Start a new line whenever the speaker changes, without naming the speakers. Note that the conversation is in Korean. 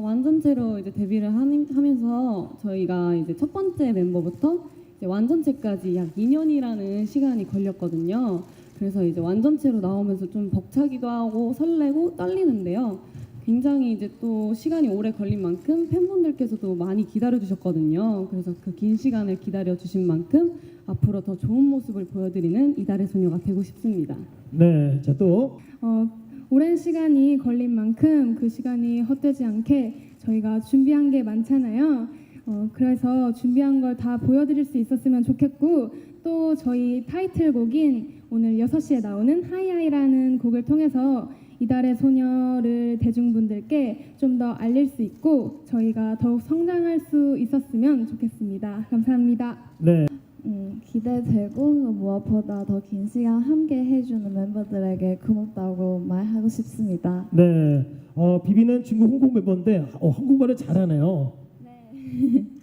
어, 완전체로 이제 데뷔를 하니- 하면서 저희가 이제 첫 번째 멤버부터 이제 완전체까지 약 2년이라는 시간이 걸렸거든요. 그래서 이제 완전체로 나오면서 좀 벅차기도 하고 설레고 떨리는데요. 굉장히 이제 또 시간이 오래 걸린 만큼 팬분들께서도 많이 기다려 주셨거든요. 그래서 그 긴 시간을 기다려 주신 만큼 앞으로 더 좋은 모습을 보여드리는 이달의 소녀가 되고 싶습니다.
네, 자 또
어, 오랜 시간이 걸린 만큼 그 시간이 헛되지 않게 저희가 준비한 게 많잖아요. 어, 그래서 준비한 걸 다 보여드릴 수 있었으면 좋겠고 또 저희 타이틀곡인 오늘 6시에 나오는 하이하이라는 곡을 통해서 이달의 소녀를 대중분들께 좀 더 알릴 수 있고 저희가 더욱 성장할 수 있었으면 좋겠습니다. 감사합니다.
네,
음, 기대되고 무엇보다 더 긴 시간 함께 해주는 멤버들에게 고맙다고 말하고 싶습니다.
네. 어, 비비는 중국 홍콩 멤버인데 어, 한국말을 잘하네요.